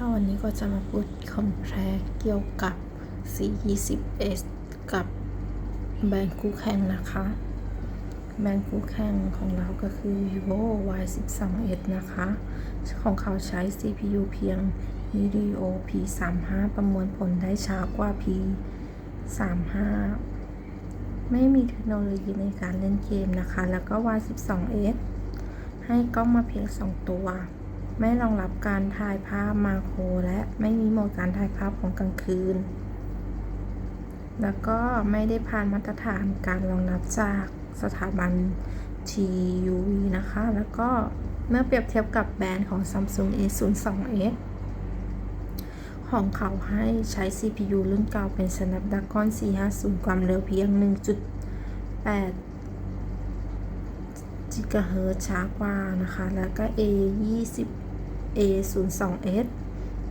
ค่ะวันนี้ก็จะมาพูดคอมแพรเกี่ยวกับ C20S กับแบรนด์คู่แข่งนะคะ แบรนด์คู่แข่งของเราก็คือ vivo Y12s นะคะ ของเขาใช้ CPU เพียง Helio P35 ประมวลผลได้ช้ากว่า P35 ไม่มีเทคโนโลยีในการเล่นเกมนะคะ แล้วก็ Y12s ให้กล้องมาเพียง 2 ตัว ไม่รองรับการถ่ายภาพมาโครและไม่มีโหมดการถ่ายภาพของกลางคืน แล้วก็ไม่ได้ผ่านมาตรฐานการรองรับจากสถาบัน TUV นะคะ แล้วก็เมื่อเปรียบเทียบกับแบรนด์ของ Samsung A02s ของเขาให้ใช้ CPU รุ่นเก่าเป็น Snapdragon 450 ความเร็วเพียง 1.8 GHz ช้ากว่านะคะ แล้วก็ A20 A02S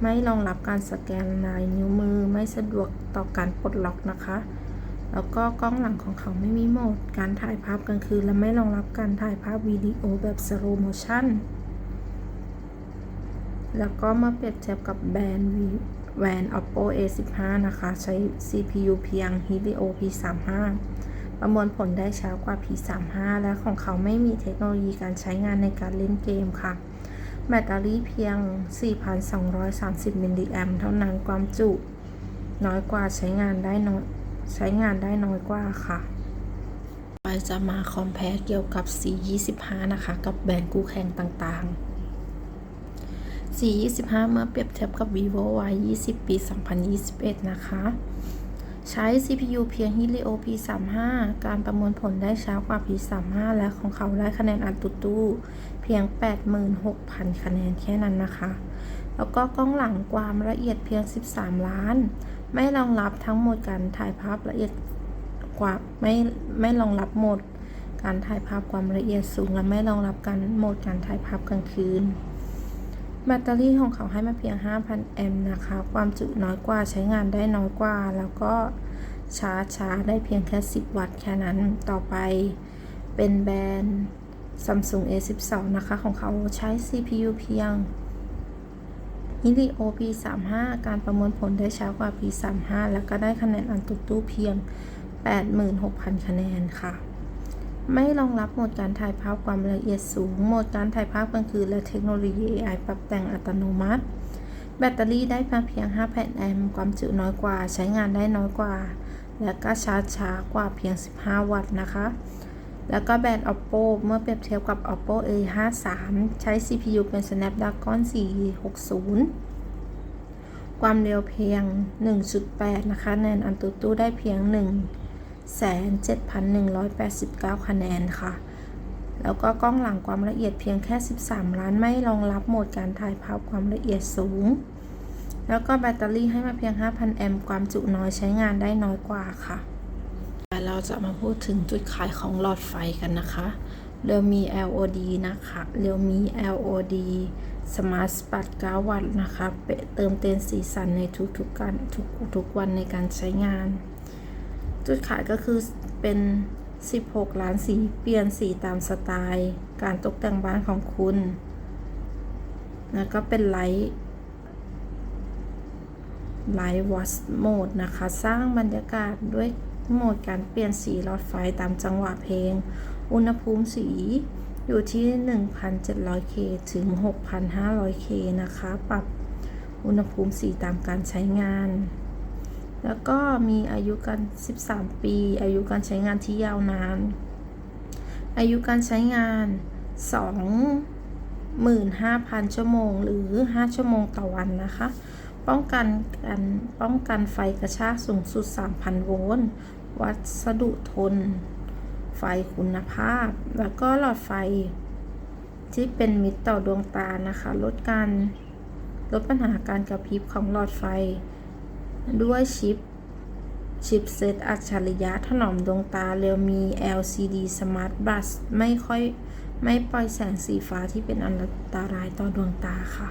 ไม่รองรับการสแกนลายนิ้วมือไม่สะดวกต่อการปลดล็อกนะคะ แล้วก็กล้องหลังของเขาไม่มีโหมด การถ่ายภาพกลางคืน และไม่รองรับการถ่ายภาพวิดีโอแบบสโลโมชั่น แล้วก็มาเปรียบเทียบกับแบรนด์แวน oppo a15 นะคะ ใช้ CPU เพียง helio p35 ประมวลผลได้ช้ากว่า p35 และของเขาไม่มีเทคโนโลยีการใช้งานในการเล่นเกมค่ะ แบตเตอรี่เพียง 4,230 มิลลิแอมเท่านั้นความจุ น้อยกว่าใช้งานได้น้อยใช้งานได้น้อยกว่าค่ะ ไปจะมาคอมเพลเกี่ยวกับ C25 นะคะ กับแบรนด์คู่แข่งต่างๆ C25 เมื่อเปรียบเทียบกับ vivo Y20 ปี 2021 นะคะ ใช้ CPU เพียง Helio P35 การประมวลผลได้ช้ากว่า P35 และของเขาได้คะแนนอันตุตู้ เพียง 86,000 คะแนนแค่นั้นนะคะ แล้วก็กล้องหลังความละเอียดเพียง 13 ล้าน ไม่รองรับทั้งหมดการถ่ายภาพละเอียดกว่าไม่ไม่รองรับโหมดการถ่ายภาพความละเอียดสูงและไม่รองรับการโหมดการถ่ายภาพกลางคืน แบตเตอรี่ของเขาให้มาเพียง 5,000 แอมป์นะคะ ความจุน้อยกว่าใช้งานได้น้อยกว่า แล้วก็ชาร์จช้าได้เพียงแค่ 10 วัตต์แค่นั้น ต่อไปเป็นแบรนด์ Samsung A12 นะคะของเขาใช้ CPU เพียง Helio P35 การประมวลผลได้ช้ากว่า P35 แล้วก็ได้คะแนนอันตุตู้เพียง 86,000 คะแนนค่ะ ไม่รองรับโหมดการถ่ายภาพความละเอียดสูง โหมดการถ่ายภาพกลางคืนและเทคโนโลยี AI ปรับแต่งอัตโนมัติ แบตเตอรี่ได้เพียง5,000แอมป์ความจุน้อยกว่า ใช้งานได้น้อยกว่า และก็ชาร์จช้ากว่าเพียง 15 วัตต์นะคะ แล้วก็แบรนด์ oppo เมื่อเปรียบเทียบกับ oppo a53 ใช้ CPU เป็น snapdragon 460 ความเร็วเพียง 1.8 นะคะแนนอันตุตู้ได้เพียง 1 7,189 คะแนนค่ะ แล้วก็กล้องหลังความละเอียดเพียงแค่ 13 ล้านไม่รองรับโหมดการถ่ายภาพความละเอียดสูง แล้วก็แบตเตอรี่ให้มาเพียง 5,000 แอมป์ความจุน้อยใช้งานได้น้อยกว่าค่ะ จะมาพูดถึงจุดขายของหลอดไฟกันนะคะเรียวมี LOD นะคะเรียวมี LOD Smart Spot 9วัตต์นะคะเติมเต็มสีสันในทุกๆการทุกทุกวันในการใช้งาน จุดขายก็คือเป็น 16 ล้านสีเปลี่ยนสีตามสไตล์ การตกแต่งบ้านของคุณ แล้วก็เป็นไลท์ไลท์วอชโหมดนะคะ สร้างบรรยากาศด้วย โหมดการเปลี่ยนสีหลอดไฟตามจังหวะเพลง อุณหภูมิสีอยู่ที่ 1,700K ถึง 6,500K นะคะ ปรับอุณหภูมิสีตามการใช้งาน แล้วก็มีอายุการ 13 ปี อายุการใช้งานที่ยาวนาน อายุการใช้งาน25,000 ชั่วโมง หรือ 5 ชั่วโมงต่อวันนะคะ ป้องกันกันป้องกันไฟกระชากสูงสุด 3,000 โวลต์ วัสดุทน ไฟคุณภาพ แล้วก็หลอดไฟ ที่เป็นมิตรต่อดวงตานะคะ ลดการลดปัญหาการกระพริบของหลอดไฟ ด้วยชิป ชิปเซตอัจฉริยะถนอมดวงตาเร็วมี LCD Smart Bus ไม่ค่อยไม่ปล่อยแสงสีฟ้าที่เป็นอันตรายต่อดวงตาค่ะ